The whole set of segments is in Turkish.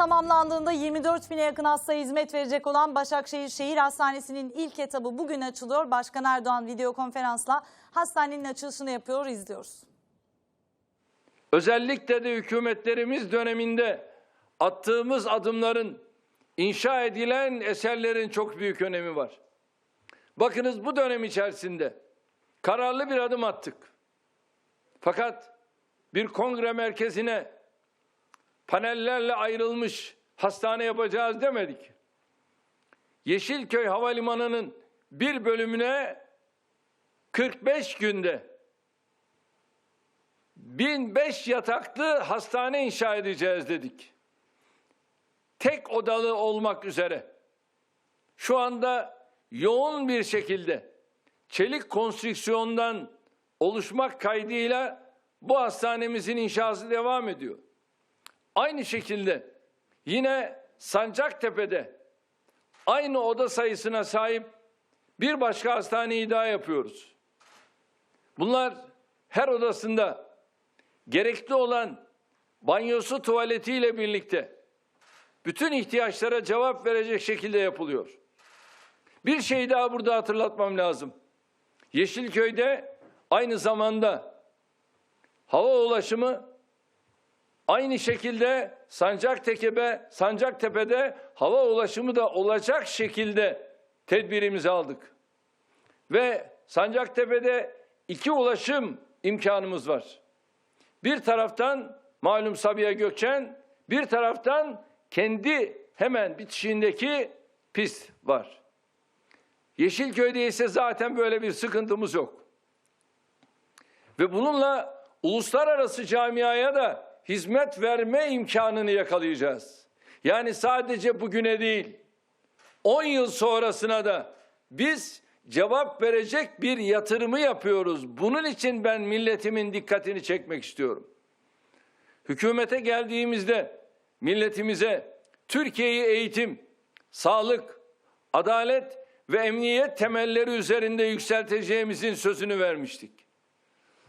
Tamamlandığında 24 bine yakın hastaya hizmet verecek olan Başakşehir Şehir Hastanesi'nin ilk etabı bugün açılıyor. Başkan Erdoğan video konferansla hastanenin açılışını yapıyor, izliyoruz. Özellikle de hükümetlerimiz döneminde attığımız adımların inşa edilen eserlerin çok büyük önemi var. Bakınız bu dönem içerisinde kararlı bir adım attık. Fakat bir kongre merkezine panellerle ayrılmış hastane yapacağız demedik. Yeşilköy Havalimanı'nın bir bölümüne 45 günde 1005 yataklı hastane inşa edeceğiz dedik. Tek odalı olmak üzere. Şu anda yoğun bir şekilde çelik konstrüksiyondan oluşmak kaydıyla bu hastanemizin inşası devam ediyor. Aynı şekilde yine Sancaktepe'de aynı oda sayısına sahip bir başka hastaneyi daha yapıyoruz. Bunlar her odasında gerekli olan banyosu tuvaletiyle birlikte bütün ihtiyaçlara cevap verecek şekilde yapılıyor. Bir şey daha burada hatırlatmam lazım. Yeşilköy'de aynı zamanda hava ulaşımı aynı şekilde Sancaktepe, Sancaktepe'de hava ulaşımı da olacak şekilde tedbirimizi aldık. Ve Sancaktepe'de iki ulaşım imkanımız var. Bir taraftan malum Sabiha Gökçen, bir taraftan kendi hemen bitişiğindeki pist var. Yeşilköy'de ise zaten böyle bir sıkıntımız yok. Ve bununla uluslararası camiaya da hizmet verme imkanını yakalayacağız. Yani sadece bugüne değil, 10 yıl sonrasına da biz cevap verecek bir yatırımı yapıyoruz. Bunun için ben milletimin dikkatini çekmek istiyorum. Hükümete geldiğimizde milletimize Türkiye'yi eğitim, sağlık, adalet ve emniyet temelleri üzerinde yükselteceğimizin sözünü vermiştik.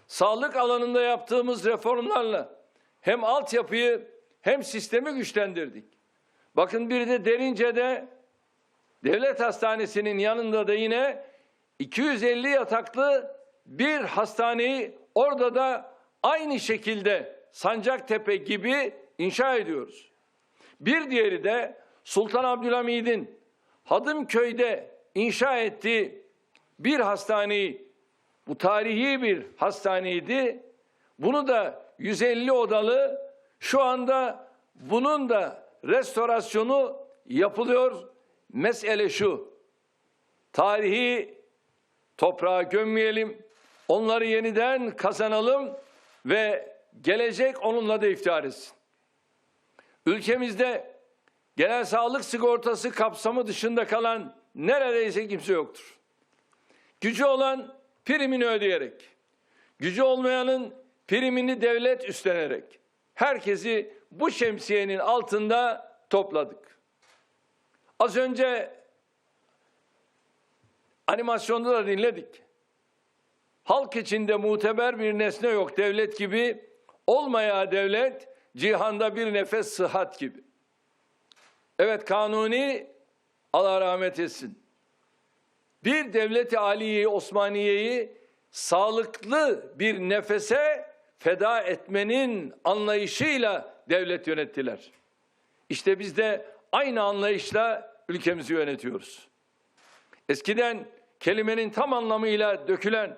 Sağlık alanında yaptığımız reformlarla hem altyapıyı hem sistemi güçlendirdik. Bakın bir de Derince'de devlet hastanesinin yanında da yine 250 yataklı bir hastaneyi orada da aynı şekilde Sancaktepe gibi inşa ediyoruz. Bir diğeri de Sultan Abdülhamid'in Hadımköy'de inşa ettiği bir hastaneyi, bu tarihi bir hastaneydi. Bunu da 150 odalı şu anda bunun da restorasyonu yapılıyor. Mesele şu. Tarihi toprağa gömmeyelim. Onları yeniden kazanalım ve gelecek onunla da iftihar etsin. Ülkemizde genel sağlık sigortası kapsamı dışında kalan neredeyse kimse yoktur. Gücü olan primini ödeyerek, gücü olmayanın primini devlet üstlenerek herkesi bu şemsiyenin altında topladık. Az önce animasyonda da dinledik. Halk içinde muteber bir nesne yok devlet gibi, olmaya devlet cihanda bir nefes sıhhat gibi. Evet kanuni Allah rahmet etsin. Bir devleti aliyeyi Osmaniye'yi sağlıklı bir nefese feda etmenin anlayışıyla devlet yönettiler. İşte biz de aynı anlayışla ülkemizi yönetiyoruz. Eskiden kelimenin tam anlamıyla dökülen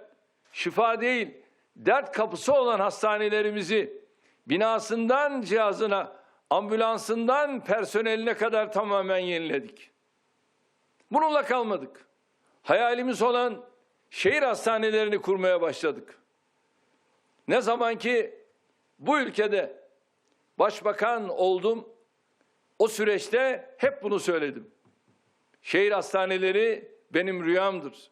şifa değil, dert kapısı olan hastanelerimizi binasından cihazına, ambulansından personeline kadar tamamen yeniledik. Bununla kalmadık. Hayalimiz olan şehir hastanelerini kurmaya başladık. Ne zaman ki bu ülkede başbakan oldum, o süreçte hep bunu söyledim. Şehir hastaneleri benim rüyamdır.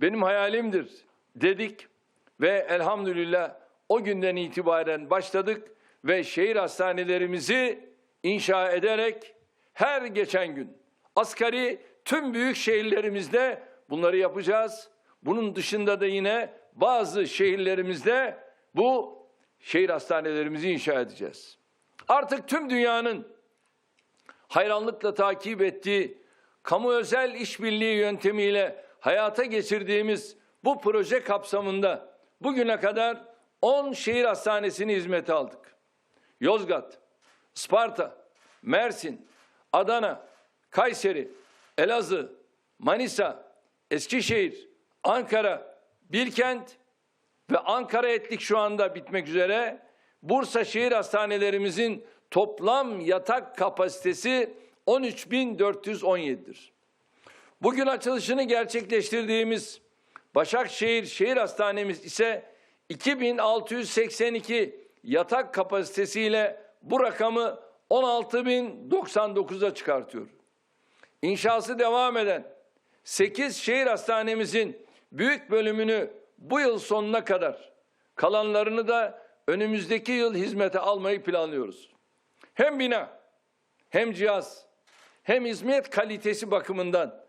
Benim hayalimdir dedik ve elhamdülillah o günden itibaren başladık ve şehir hastanelerimizi inşa ederek her geçen gün asgari tüm büyük şehirlerimizde bunları yapacağız. Bunun dışında da yine bazı şehirlerimizde bu şehir hastanelerimizi inşa edeceğiz. Artık tüm dünyanın hayranlıkla takip ettiği kamu özel işbirliği yöntemiyle hayata geçirdiğimiz bu proje kapsamında bugüne kadar 10 şehir hastanesini hizmete aldık. Yozgat, Sparta, Mersin, Adana, Kayseri, Elazığ, Manisa, Eskişehir, Ankara, Bilkent ve Ankara Etlik şu anda bitmek üzere. Bursa şehir hastanelerimizin toplam yatak kapasitesi 13.417'dir. Bugün açılışını gerçekleştirdiğimiz Başakşehir Şehir Hastanemiz ise 2682 yatak kapasitesiyle bu rakamı 16099'a çıkartıyor. İnşası devam eden 8 şehir hastanemizin büyük bölümünü bu yıl sonuna kadar kalanlarını da önümüzdeki yıl hizmete almayı planlıyoruz. Hem bina hem cihaz hem hizmet kalitesi bakımından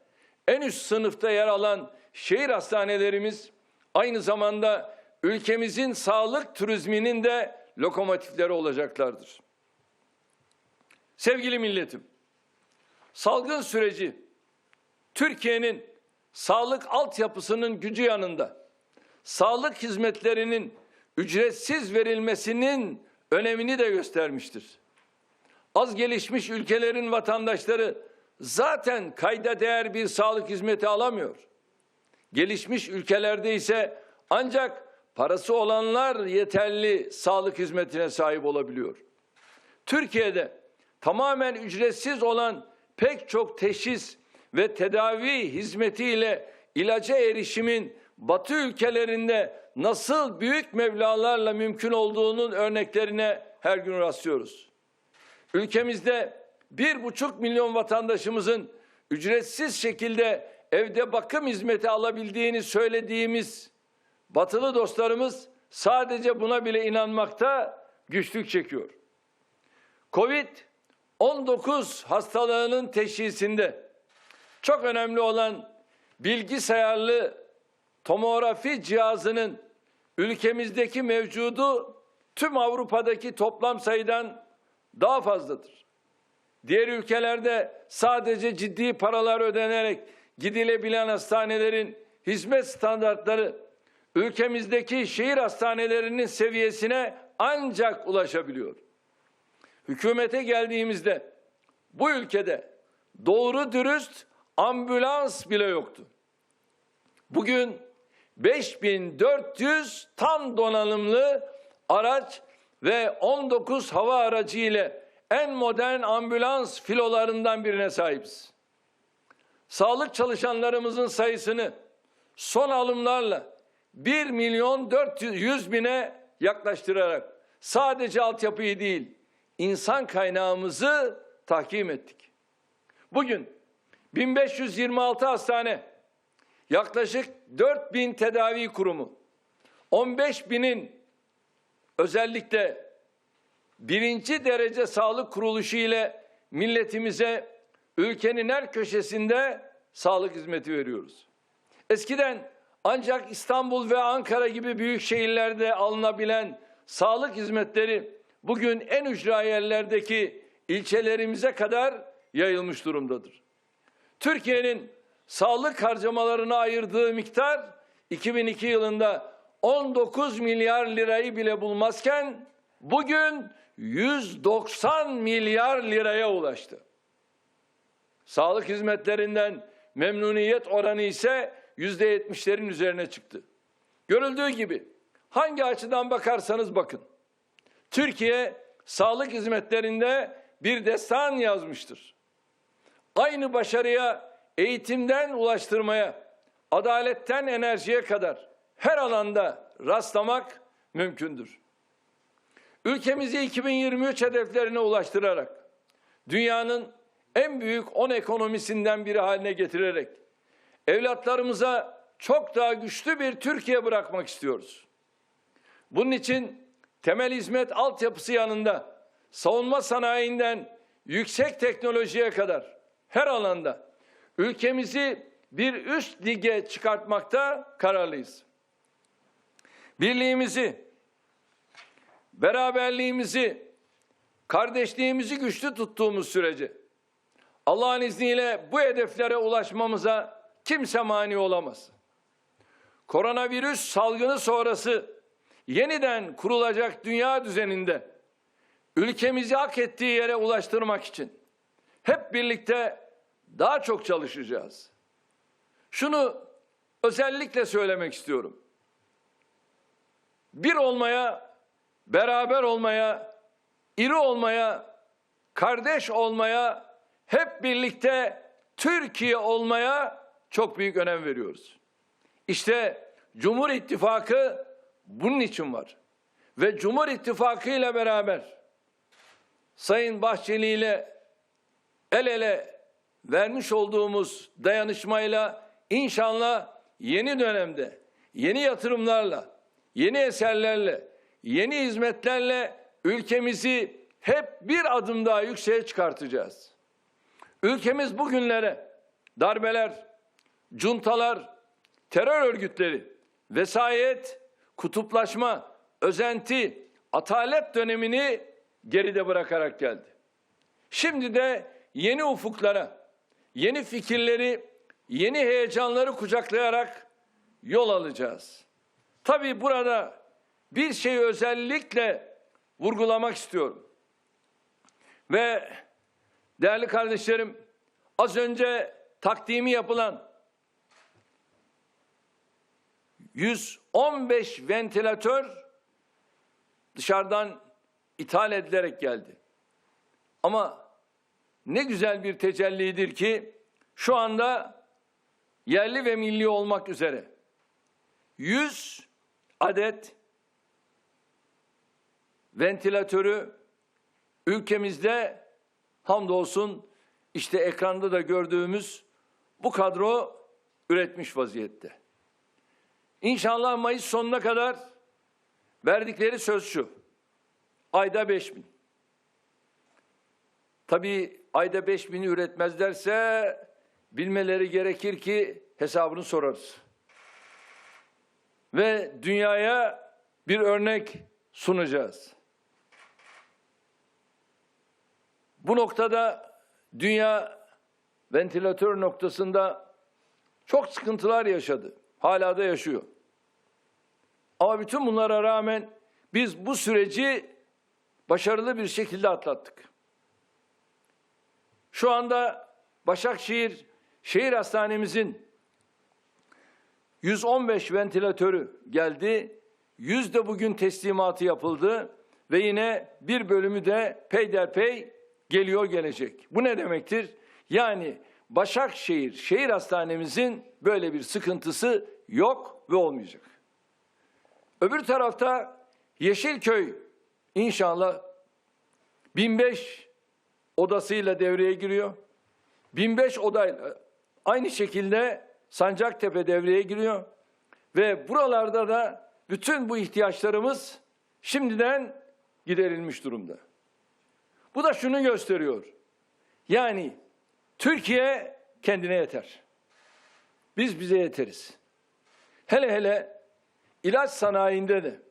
en üst sınıfta yer alan şehir hastanelerimiz aynı zamanda ülkemizin sağlık turizminin de lokomotifleri olacaklardır. Sevgili milletim, salgın süreci Türkiye'nin sağlık altyapısının gücü yanında sağlık hizmetlerinin ücretsiz verilmesinin önemini de göstermiştir. Az gelişmiş ülkelerin vatandaşları zaten kayda değer bir sağlık hizmeti alamıyor. Gelişmiş ülkelerde ise ancak parası olanlar yeterli sağlık hizmetine sahip olabiliyor. Türkiye'de tamamen ücretsiz olan pek çok teşhis ve tedavi hizmetiyle ilaca erişimin Batı ülkelerinde nasıl büyük mevlalarla mümkün olduğunun örneklerine her gün rastlıyoruz. Ülkemizde bir buçuk milyon vatandaşımızın ücretsiz şekilde evde bakım hizmeti alabildiğini söylediğimiz batılı dostlarımız sadece buna bile inanmakta güçlük çekiyor. Covid-19 hastalığının teşhisinde çok önemli olan bilgisayarlı tomografi cihazının ülkemizdeki mevcudu tüm Avrupa'daki toplam sayıdan daha fazladır. Diğer ülkelerde sadece ciddi paralar ödenerek gidilebilen hastanelerin hizmet standartları ülkemizdeki şehir hastanelerinin seviyesine ancak ulaşabiliyor. Hükümete geldiğimizde bu ülkede doğru dürüst ambulans bile yoktu. Bugün 5400 tam donanımlı araç ve 19 hava aracı ile en modern ambulans filolarından birine sahibiz. Sağlık çalışanlarımızın sayısını son alımlarla 1 milyon 400 bine yaklaştırarak sadece altyapıyı değil insan kaynağımızı tahkim ettik. Bugün 1526 hastane, yaklaşık 4000 tedavi kurumu, 15 binin özellikle birinci derece sağlık kuruluşu ile milletimize ülkenin her köşesinde sağlık hizmeti veriyoruz. Eskiden ancak İstanbul ve Ankara gibi büyük şehirlerde alınabilen sağlık hizmetleri bugün en ücra yerlerdeki ilçelerimize kadar yayılmış durumdadır. Türkiye'nin sağlık harcamalarına ayırdığı miktar 2002 yılında 19 milyar lirayı bile bulmazken bugün 190 milyar liraya ulaştı. Sağlık hizmetlerinden memnuniyet oranı ise yüzde yetmişlerin üzerine çıktı. Görüldüğü gibi hangi açıdan bakarsanız bakın. Türkiye sağlık hizmetlerinde bir destan yazmıştır. Aynı başarıya eğitimden ulaştırmaya, adaletten enerjiye kadar her alanda rastlamak mümkündür. Ülkemizi 2023 hedeflerine ulaştırarak dünyanın en büyük 10 ekonomisinden biri haline getirerek evlatlarımıza çok daha güçlü bir Türkiye bırakmak istiyoruz. Bunun için temel hizmet altyapısı yanında savunma sanayinden yüksek teknolojiye kadar her alanda ülkemizi bir üst lige çıkartmakta kararlıyız. Birliğimizi, beraberliğimizi, kardeşliğimizi güçlü tuttuğumuz sürece Allah'ın izniyle bu hedeflere ulaşmamıza kimse mani olamaz. Koronavirüs salgını sonrası yeniden kurulacak dünya düzeninde ülkemizi hak ettiği yere ulaştırmak için hep birlikte daha çok çalışacağız. Şunu özellikle söylemek istiyorum. Bir olmaya, beraber olmaya, iri olmaya, kardeş olmaya, hep birlikte Türkiye olmaya çok büyük önem veriyoruz. İşte Cumhur İttifakı bunun için var. Ve Cumhur İttifakı ile beraber Sayın Bahçeli ile el ele vermiş olduğumuz dayanışmayla inşallah yeni dönemde yeni yatırımlarla, yeni eserlerle, yeni hizmetlerle ülkemizi hep bir adım daha yükseğe çıkartacağız. Ülkemiz bugünlere darbeler, cuntalar, terör örgütleri, vesayet, kutuplaşma, özenti, atalet dönemini geride bırakarak geldi. Şimdi de yeni ufuklara, yeni fikirleri, yeni heyecanları kucaklayarak yol alacağız. Tabii burada bir şeyi özellikle vurgulamak istiyorum. Ve değerli kardeşlerim, az önce takdimi yapılan 115 ventilatör dışarıdan ithal edilerek geldi. Ama ne güzel bir tecellidir ki şu anda yerli ve milli olmak üzere 100 adet ventilatörü ülkemizde hamdolsun işte ekranda da gördüğümüz bu kadro üretmiş vaziyette. İnşallah Mayıs sonuna kadar verdikleri söz şu. Ayda 5 bin. Tabii ayda 5 bini üretmezlerse bilmeleri gerekir ki hesabını sorarız. Ve dünyaya bir örnek sunacağız. Bu noktada dünya ventilatör noktasında çok sıkıntılar yaşadı. Hala da yaşıyor. Ama bütün bunlara rağmen biz bu süreci başarılı bir şekilde atlattık. Şu anda Başakşehir Şehir Hastanemizin 115 ventilatörü geldi. 100 de bugün teslimatı yapıldı ve yine bir bölümü de peyderpey geliyor gelecek. Bu ne demektir? Yani Başakşehir Şehir Hastanemizin böyle bir sıkıntısı yok ve olmayacak. Öbür tarafta Yeşilköy inşallah 1005 odasıyla devreye giriyor. 1005 odayla aynı şekilde Sancaktepe devreye giriyor. Ve buralarda da bütün bu ihtiyaçlarımız şimdiden giderilmiş durumda. Bu da şunu gösteriyor. Yani Türkiye kendine yeter. Biz bize yeteriz. Hele hele ilaç sanayinde de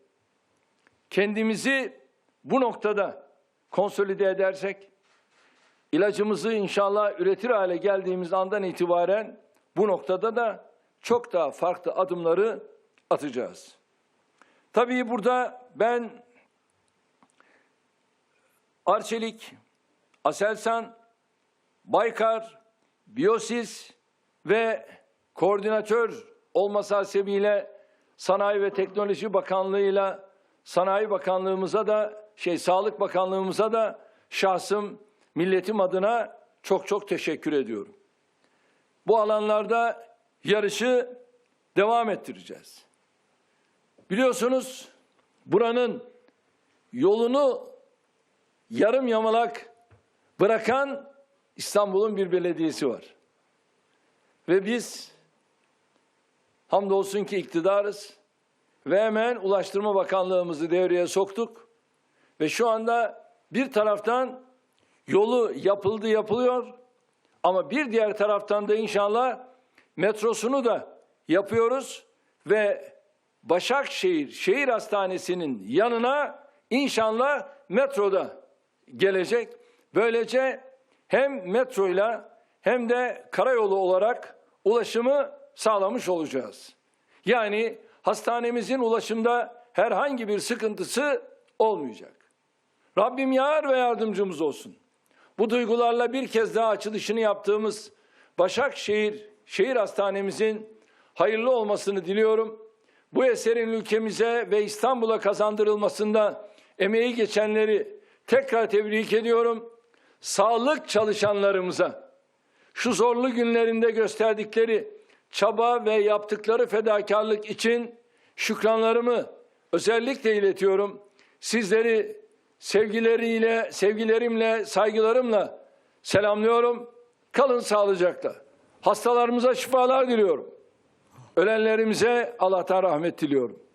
kendimizi bu noktada konsolide edersek, ilacımızı inşallah üretir hale geldiğimiz andan itibaren bu noktada da çok daha farklı adımları atacağız. Tabii burada ben Arçelik, Aselsan, Baykar, Biyosis ve koordinatör olması hasebiyle Sanayi ve Teknoloji Bakanlığı'yla Sanayi Bakanlığımıza da şey Sağlık Bakanlığımıza da şahsım milletim adına çok çok teşekkür ediyorum. Bu alanlarda yarışı devam ettireceğiz. Biliyorsunuz buranın yolunu yarım yamalak bırakan İstanbul'un bir belediyesi var. Ve biz hamdolsun ki iktidarız ve hemen Ulaştırma Bakanlığımızı devreye soktuk. Ve şu anda bir taraftan yolu yapıldı yapılıyor ama bir diğer taraftan da inşallah metrosunu da yapıyoruz ve Başakşehir Şehir Hastanesi'nin yanına inşallah metroda gelecek. Böylece hem metroyla hem de karayolu olarak ulaşımı sağlamış olacağız. Yani hastanemizin ulaşımda herhangi bir sıkıntısı olmayacak. Rabbim yar ve yardımcımız olsun. Bu duygularla bir kez daha açılışını yaptığımız Başakşehir Şehir Hastanemizin hayırlı olmasını diliyorum. Bu eserin ülkemize ve İstanbul'a kazandırılmasında emeği geçenleri tekrar tebrik ediyorum. Sağlık çalışanlarımıza şu zorlu günlerinde gösterdikleri çaba ve yaptıkları fedakarlık için şükranlarımı özellikle iletiyorum. Sizleri sevgileriyle, sevgilerimle, saygılarımla selamlıyorum. Kalın sağlıcakla. Hastalarımıza şifalar diliyorum. Ölenlerimize Allah'tan rahmet diliyorum.